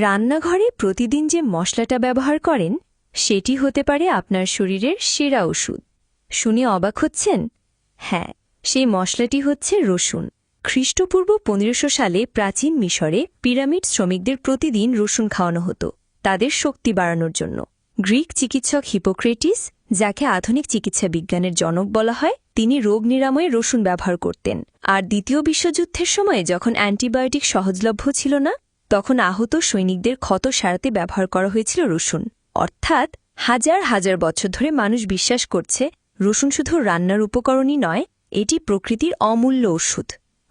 রান্নাঘরে প্রতিদিন যে মশলাটা ব্যবহার করেন, সেটি হতে পারে আপনার শরীরের সেরা ওষুধ। শুনে অবাক হচ্ছেন? হ্যাঁ সেই মশলাটি হচ্ছে রসুন। খ্রিস্টপূর্ব পনেরোশো সালে প্রাচীন মিশরে পিরামিড শ্রমিকদের প্রতিদিন রসুন খাওয়ানো হতো, তাদের শক্তি বাড়ানোর জন্য। গ্রিক চিকিৎসক হিপোক্রেটিস, যাকে আধুনিক চিকিৎসা বিজ্ঞানের জনক বলা হয়, তিনি রোগ নিরাময়ে রসুন ব্যবহার করতেন। আর দ্বিতীয় বিশ্বযুদ্ধের সময়ে যখন অ্যান্টিবায়োটিক সহজলভ্য ছিল না তখন আহত সৈনিকদের ক্ষত সারাতে ব্যবহার করা হয়েছিল রসুন। অর্থাৎ হাজার হাজার বছর ধরে মানুষ বিশ্বাস করছে রসুন শুধু রান্নার উপকরণই নয়, এটি প্রকৃতির অমূল্য ওষুধ।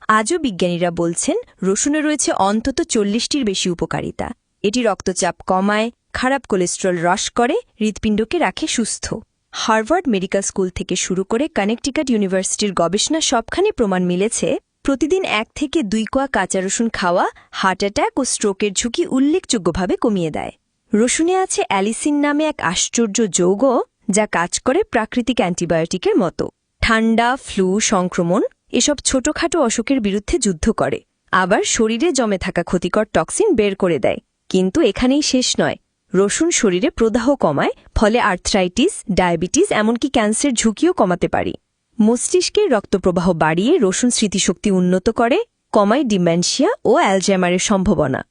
আজও বিজ্ঞানীরা বলছেন, রসুনে রয়েছে অন্তত চল্লিশটির বেশি উপকারিতা। এটি রক্তচাপ কমায়, খারাপ কোলেস্ট্রল হ্রাস করে, হৃৎপিণ্ডকে রাখে সুস্থ। হার্ভার্ড মেডিকেল স্কুল থেকে শুরু করে কানেকটিকাট ইউনিভার্সিটির গবেষণা সবখানে প্রমাণ মিলেছে প্রতিদিন এক থেকে দুই কোয়া কাঁচা রসুন খাওয়া, হার্ট অ্যাটাক ও স্ট্রোকের ঝুঁকি উল্লেখযোগ্যভাবে কমিয়ে দেয়। রসুনে আছে অ্যালিসিন নামে এক আশ্চর্য যৌগ যা কাজ করে প্রাকৃতিক অ্যান্টিবায়োটিকের মতো। ঠান্ডা, ফ্লু, সংক্রমণ এসব ছোটখাটো অসুখের বিরুদ্ধে যুদ্ধ করে। আবার শরীরে জমে থাকা ক্ষতিকর টক্সিন বের করে দেয়। কিন্তু এখানেই শেষ নয়। রসুন শরীরে প্রদাহ কমায়, ফলে আর্থ্রাইটিস, ডায়াবেটিস, এমনকি ক্যান্সার ঝুঁকিও কমাতে পারি। মস্তিষ্কের রক্তপ্রবাহ বাড়িয়ে রসুন স্মৃতিশক্তি উন্নত করে, কমায় ডিমেনশিয়া ও অ্যালজাইমারের সম্ভাবনা।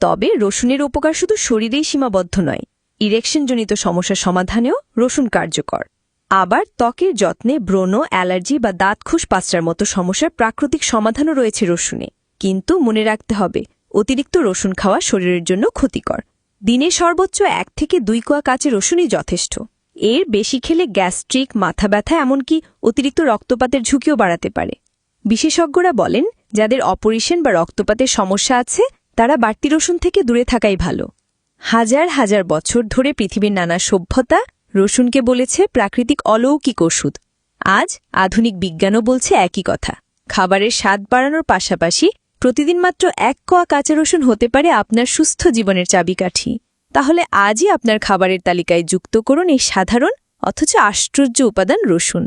তবে রসুনের উপকার শুধু শরীরেই সীমাবদ্ধ নয়, ইরেকশনজনিত সমস্যা সমাধানেও রসুন কার্যকর। আবার ত্বকের যত্নে ব্রণ, অ্যালার্জি বা দাঁতখুশ পাঁচটার মতো সমস্যার প্রাকৃতিক সমাধানও রয়েছে রসুনে। কিন্তু মনে রাখতে হবে, অতিরিক্ত রসুন খাওয়া শরীরের জন্য ক্ষতিকর। দিনে সর্বোচ্চ এক থেকে দুই কোয়া কাচে রসুনই যথেষ্ট। এর বেশি খেলে গ্যাস্ট্রিক, মাথা ব্যথা, এমনকি অতিরিক্ত রক্তপাতের ঝুঁকিও বাড়াতে পারে। বিশেষজ্ঞরা বলেন, যাদের অপারেশন বা রক্তপাতের সমস্যা আছে, তারা বাড়তি রসুন থেকে দূরে থাকাই ভালো। হাজার হাজার বছর ধরে পৃথিবীর নানা সভ্যতা রসুনকে বলেছে প্রাকৃতিক অলৌকিক ওষুধ। আজ আধুনিক বিজ্ঞানও বলছে একই কথা। খাবারের স্বাদ বাড়ানোর পাশাপাশি প্রতিদিন মাত্র এক কোয়া কাঁচা রসুন হতে পারে আপনার সুস্থ জীবনের চাবিকাঠি। তাহলে আজই আপনার খাবারের তালিকায় যুক্ত করুন এই সাধারণ অথচ আশ্চর্য উপাদান রসুন।